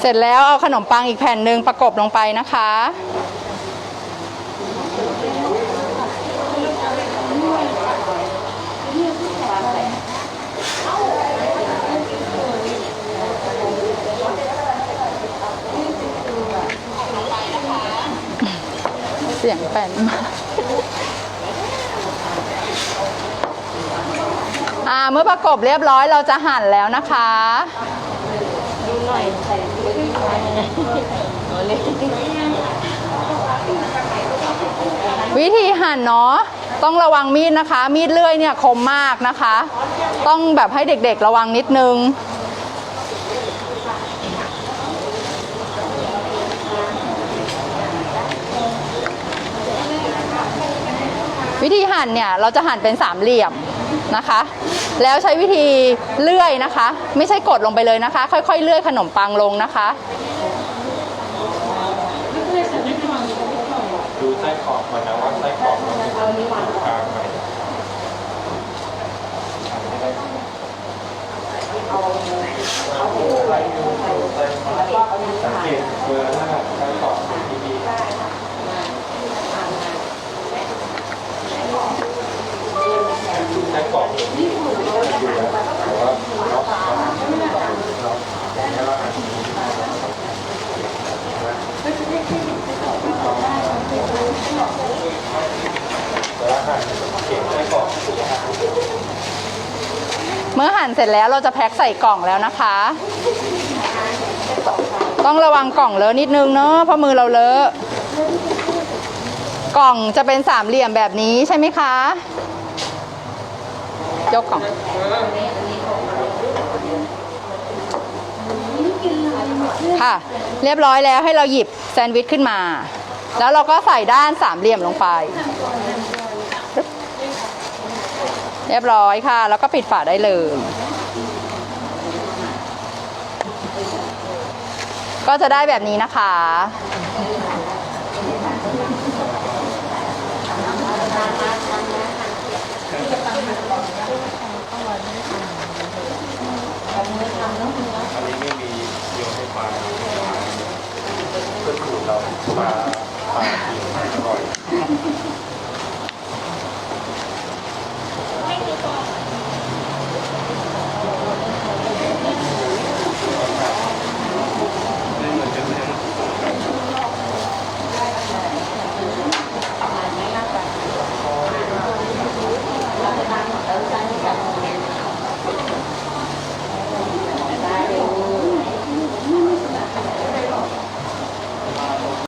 เสร็จแล้วเอาขนมปังอีกแผ่นหนึ่งประกบลงไปนะคะ สียงแป้นมากอ่าเมื่อประกบเรียบร้อยเราจะหั่นแล้วนะคะดูหน่อยวิธีหั่นเนาะต้องระวังมีดนะคะ มีดเลื่อยเนี่ยคมมากนะคะ ต้องแบบให้เด็กๆระวังนิดนึง วิธีหั่นเนี่ยเราจะหั่นเป็นสามเหลี่ยมนะคะ แล้วใช้วิธีเลื่อยนะคะ ไม่ใช่กดลงไปเลยนะคะ ค่อยๆเลื่อยขนมปังลงนะคะดูไส้ขอบก่อนนะว่าไส้ขอบมันเป็นทางไหนสังเกตเบอร์หน้าไส้กรอกดีๆดูไส้กรอกดูแล้วแต่ว่าเราเราเราเราอาจจะ เมื่อหั่นเสร็จแล้วเราจะแพ็คใส่กล่องแล้วนะคะ ต้องระวังกล่องเลอะนิดนึงเนาะเพราะมือเราเลอะกล่องจะเป็นสามเหลี่ยมแบบนี้ใช่ไหมคะยกกล่องค่ะ เรียบร้อยแล้วให้เราหยิบแซนด์วิชขึ้นมา แล้วเราก็ใส่ด้านสามเหลี่ยมลงไป เรียบร้อยค่ะ แล้วก็ปิดฝาได้เลย ก็จะได้แบบนี้นะคะ อันนี้ไม่มีโยนให้ปลาก็ถูกเราปลาปลาเดียวอร่อย